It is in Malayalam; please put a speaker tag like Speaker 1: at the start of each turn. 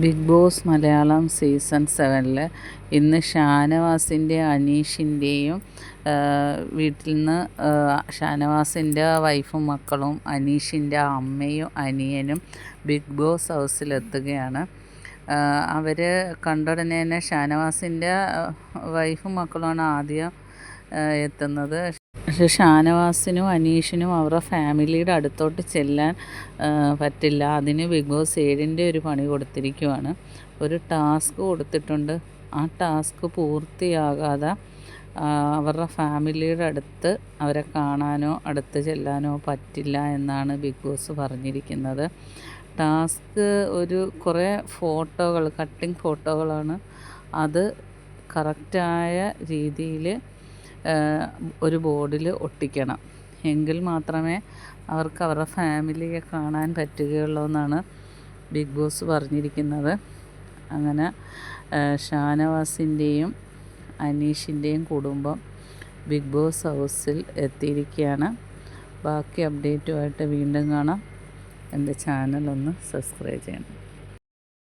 Speaker 1: ബിഗ് ബോസ് മലയാളം സീസൺ സെവനിൽ ഇന്ന് ഷാനവാസിന്റെ അനീഷിന്റെയും വീട്ടിൽ നിന്ന് ഷാനവാസിന്റെ വൈഫും മക്കളും അനീഷിന്റെ അമ്മയും അനിയനും ബിഗ് ബോസ് ഹൗസിലെത്തുകയാണ്. അവർ കണ്ടുടനെ തന്നെ ഷാനവാസിന്റെ വൈഫും മക്കളുമാണ് ആദ്യം എത്തുന്നത്. പക്ഷെ ഷാനവാസിനും അനീഷിനും അവരുടെ ഫാമിലിയുടെ അടുത്തോട്ട് ചെല്ലാൻ പറ്റില്ല. അതിന് ബിഗ് ബോസ് ഏഴിന്റെ ഒരു പണി കൊടുത്തിരിക്കുവാണ്. ഒരു ടാസ്ക് കൊടുത്തിട്ടുണ്ട്. ആ ടാസ്ക് പൂർത്തിയാകാതെ അവരുടെ ഫാമിലിയുടെ അടുത്ത് അവരെ കാണാനോ അടുത്ത് ചെല്ലാനോ പറ്റില്ല എന്നാണ് ബിഗ് ബോസ് പറഞ്ഞിരിക്കുന്നത്. ടാസ്ക് ഒരു കുറേ ഫോട്ടോകൾ കട്ടിങ് ഫോട്ടോകളാണ്. അത് കറക്റ്റായ രീതിയിൽ ഒരു ബോർഡിൽ ഒട്ടിക്കണം. എങ്കിൽ മാത്രമേ അവർക്ക് അവരുടെ ഫാമിലിയെ കാണാൻ പറ്റുകയുള്ളൂ എന്നാണ് ബിഗ് ബോസ് പറഞ്ഞിരിക്കുന്നത്. അങ്ങനെ ഷാനവാസിന്റെയും അനീഷിന്റെയും കുടുംബം ബിഗ് ബോസ് ഹൗസിൽ എത്തിയിരിക്കുകയാണ്. ബാക്കി അപ്ഡേറ്റുമായിട്ട് വീണ്ടും കാണാം. എന്റെ ചാനൽ ഒന്ന് സബ്സ്ക്രൈബ് ചെയ്യണം.